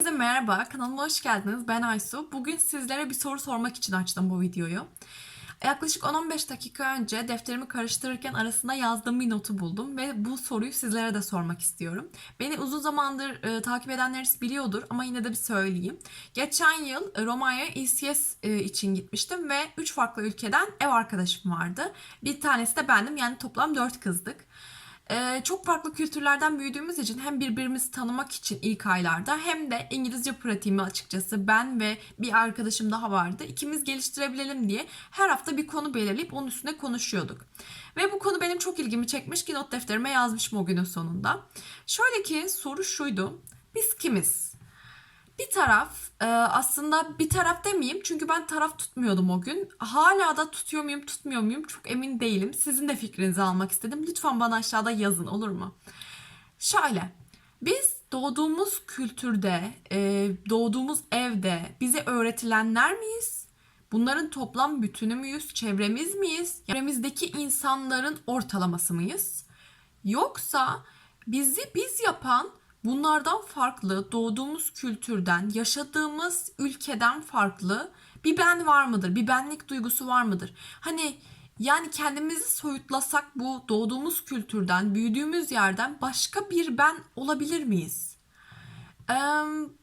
Herkese merhaba, kanalıma hoş geldiniz. Ben Aysu. Bugün sizlere bir soru sormak için açtım bu videoyu. Yaklaşık 10-15 dakika önce defterimi karıştırırken arasında yazdığım bir notu buldum ve bu soruyu sizlere de sormak istiyorum. Beni uzun zamandır e, takip edenleriniz biliyordur ama yine de bir söyleyeyim. Geçen yıl e, Romanya'ya ECS e, için gitmiştim ve 3 farklı ülkeden ev arkadaşım vardı. Bir tanesi de bendim yani toplam 4 kızdık. Ee, çok farklı kültürlerden büyüdüğümüz için hem birbirimizi tanımak için ilk aylarda hem de İngilizce pratiğimi açıkçası ben ve bir arkadaşım daha vardı. İkimiz geliştirebilelim diye her hafta bir konu belirleyip onun üstüne konuşuyorduk. Ve bu konu benim çok ilgimi çekmiş ki not defterime yazmışım o günün sonunda. Şöyle ki soru şuydu. Biz kimiz? Bir taraf e, aslında bir taraf demeyeyim çünkü ben taraf tutmuyordum o gün. Hala da tutuyor muyum tutmuyor muyum çok emin değilim. Sizin de fikrinizi almak istedim. Lütfen bana aşağıda yazın olur mu? Şöyle biz doğduğumuz kültürde, e, doğduğumuz evde bize öğretilenler miyiz? Bunların toplam bütünü müyüz? Çevremiz miyiz? Çevremizdeki insanların ortalaması mıyız? Yoksa bizi biz yapan bunlardan farklı, doğduğumuz kültürden, yaşadığımız ülkeden farklı bir ben var mıdır? Bir benlik duygusu var mıdır? Hani yani kendimizi soyutlasak bu doğduğumuz kültürden, büyüdüğümüz yerden başka bir ben olabilir miyiz? Ee,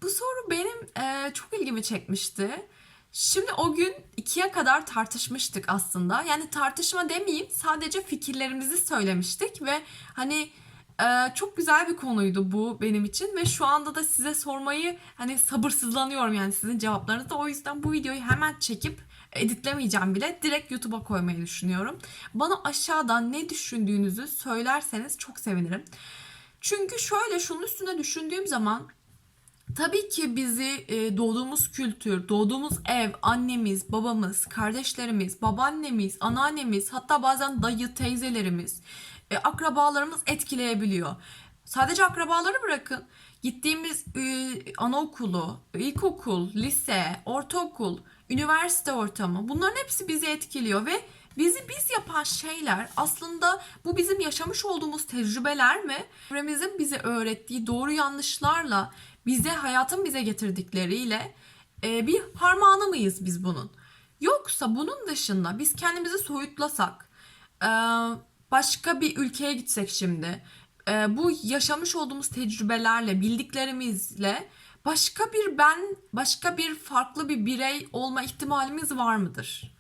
bu soru benim e, çok ilgimi çekmişti. Şimdi o gün ikiye kadar tartışmıştık aslında. Yani tartışma demeyeyim, sadece fikirlerimizi söylemiştik ve hani e, çok güzel bir konuydu bu benim için ve şu anda da size sormayı hani sabırsızlanıyorum yani sizin cevaplarınızı. O yüzden bu videoyu hemen çekip editlemeyeceğim bile. Direkt YouTube'a koymayı düşünüyorum. Bana aşağıdan ne düşündüğünüzü söylerseniz çok sevinirim. Çünkü şöyle şunun üstüne düşündüğüm zaman Tabii ki bizi e, doğduğumuz kültür, doğduğumuz ev, annemiz, babamız, kardeşlerimiz, babaannemiz, anneannemiz, hatta bazen dayı, teyzelerimiz, e, akrabalarımız etkileyebiliyor. Sadece akrabaları bırakın. Gittiğimiz e, anaokulu, ilkokul, lise, ortaokul, üniversite ortamı bunların hepsi bizi etkiliyor ve bizi biz yapan şeyler aslında bu bizim yaşamış olduğumuz tecrübeler mi? Çevremizin bize öğrettiği doğru yanlışlarla bize hayatın bize getirdikleriyle e, bir parmağını mıyız biz bunun? Yoksa bunun dışında biz kendimizi soyutlasak, e, başka bir ülkeye gitsek şimdi, e, bu yaşamış olduğumuz tecrübelerle, bildiklerimizle başka bir ben, başka bir farklı bir birey olma ihtimalimiz var mıdır?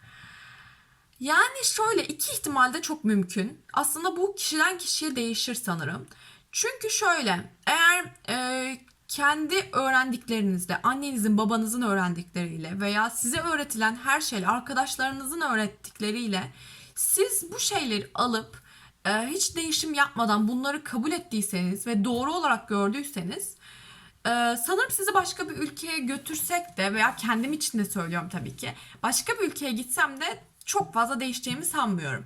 Yani şöyle iki ihtimal de çok mümkün. Aslında bu kişiden kişiye değişir sanırım. Çünkü şöyle eğer e, kendi öğrendiklerinizle, annenizin, babanızın öğrendikleriyle veya size öğretilen her şeyle, arkadaşlarınızın öğrettikleriyle siz bu şeyleri alıp e, hiç değişim yapmadan bunları kabul ettiyseniz ve doğru olarak gördüyseniz e, sanırım sizi başka bir ülkeye götürsek de veya kendim için de söylüyorum tabii ki başka bir ülkeye gitsem de çok fazla değişeceğimi sanmıyorum.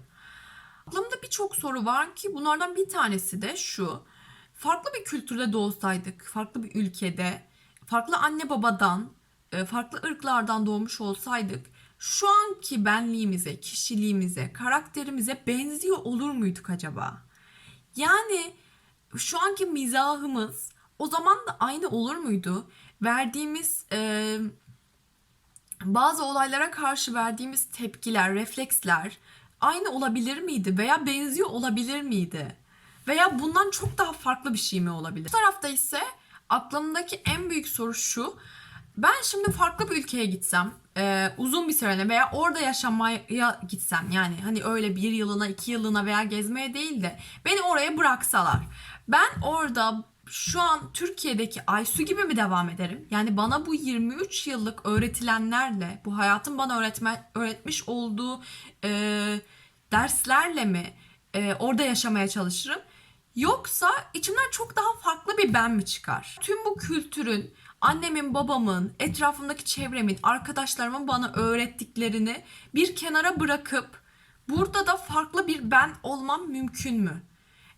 Aklımda birçok soru var ki bunlardan bir tanesi de şu. Farklı bir kültürde doğsaydık, farklı bir ülkede, farklı anne babadan, e, farklı ırklardan doğmuş olsaydık şu anki benliğimize, kişiliğimize, karakterimize benziyor olur muyduk acaba? Yani şu anki mizahımız o zaman da aynı olur muydu? Verdiğimiz e, bazı olaylara karşı verdiğimiz tepkiler, refleksler aynı olabilir miydi veya benziyor olabilir miydi? Veya bundan çok daha farklı bir şey mi olabilir? Bu tarafta ise aklımdaki en büyük soru şu. Ben şimdi farklı bir ülkeye gitsem, e, uzun bir süreliğine veya orada yaşamaya gitsem yani hani öyle bir yılına, iki yılına veya gezmeye değil de beni oraya bıraksalar. Ben orada şu an Türkiye'deki Aysu gibi mi devam ederim? Yani bana bu 23 yıllık öğretilenlerle, bu hayatın bana öğretme, öğretmiş olduğu e, derslerle mi e, orada yaşamaya çalışırım? Yoksa içimden çok daha farklı bir ben mi çıkar? Tüm bu kültürün, annemin, babamın, etrafımdaki çevremin, arkadaşlarımın bana öğrettiklerini bir kenara bırakıp burada da farklı bir ben olmam mümkün mü?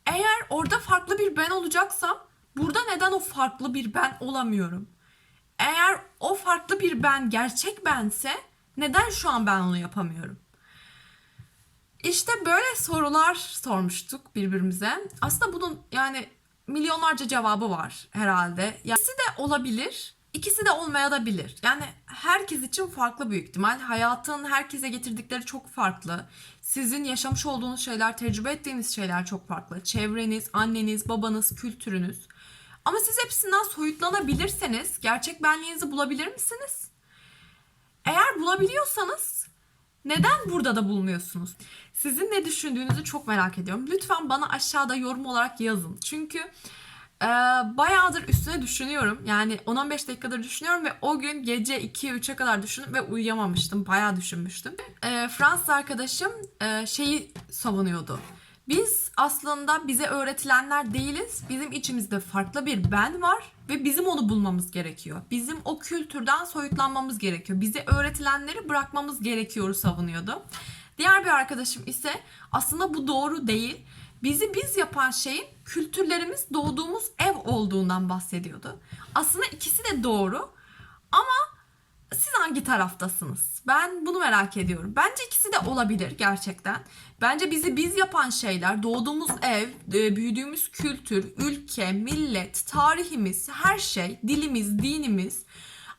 Eğer orada farklı bir ben olacaksam burada neden o farklı bir ben olamıyorum? Eğer o farklı bir ben gerçek bense neden şu an ben onu yapamıyorum? İşte böyle sorular sormuştuk birbirimize. Aslında bunun yani milyonlarca cevabı var herhalde. Yani ikisi de olabilir İkisi de olmaya da bilir. Yani herkes için farklı büyük ihtimal. Hayatın herkese getirdikleri çok farklı. Sizin yaşamış olduğunuz şeyler, tecrübe ettiğiniz şeyler çok farklı. Çevreniz, anneniz, babanız, kültürünüz. Ama siz hepsinden soyutlanabilirseniz gerçek benliğinizi bulabilir misiniz? Eğer bulabiliyorsanız neden burada da bulmuyorsunuz? Sizin ne düşündüğünüzü çok merak ediyorum. Lütfen bana aşağıda yorum olarak yazın. Çünkü e, bayağıdır üstüne düşünüyorum. Yani 10-15 dakikadır düşünüyorum ve o gün gece 2'ye 3'e kadar düşündüm ve uyuyamamıştım. Bayağı düşünmüştüm. E, Fransız arkadaşım e, şeyi savunuyordu. Biz aslında bize öğretilenler değiliz. Bizim içimizde farklı bir ben var ve bizim onu bulmamız gerekiyor. Bizim o kültürden soyutlanmamız gerekiyor. Bize öğretilenleri bırakmamız gerekiyor savunuyordu. Diğer bir arkadaşım ise aslında bu doğru değil. Bizi biz yapan şeyin kültürlerimiz doğduğumuz ev olduğundan bahsediyordu. Aslında ikisi de doğru ama siz hangi taraftasınız? Ben bunu merak ediyorum. Bence ikisi de olabilir gerçekten. Bence bizi biz yapan şeyler, doğduğumuz ev, e, büyüdüğümüz kültür, ülke, millet, tarihimiz, her şey, dilimiz, dinimiz.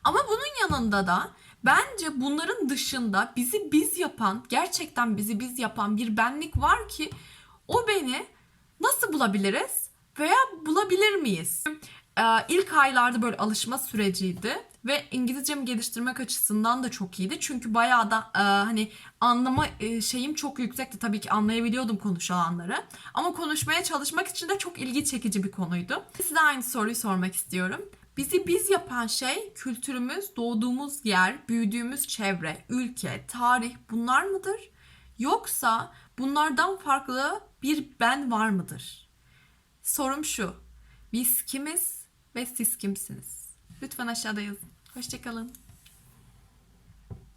Ama bunun yanında da bence bunların dışında bizi biz yapan, gerçekten bizi biz yapan bir benlik var ki o beni nasıl bulabiliriz veya bulabilir miyiz? Ee, ilk aylarda böyle alışma süreciydi ve İngilizcemi geliştirmek açısından da çok iyiydi. Çünkü bayağı da e, hani anlama e, şeyim çok yüksekti. Tabii ki anlayabiliyordum konuşulanları. Ama konuşmaya çalışmak için de çok ilgi çekici bir konuydu. Size aynı soruyu sormak istiyorum. Bizi biz yapan şey kültürümüz, doğduğumuz yer, büyüdüğümüz çevre, ülke, tarih bunlar mıdır? Yoksa bunlardan farklı bir ben var mıdır? Sorum şu. Biz kimiz ve siz kimsiniz? Lütfen aşağıda yazın. Hoşçakalın.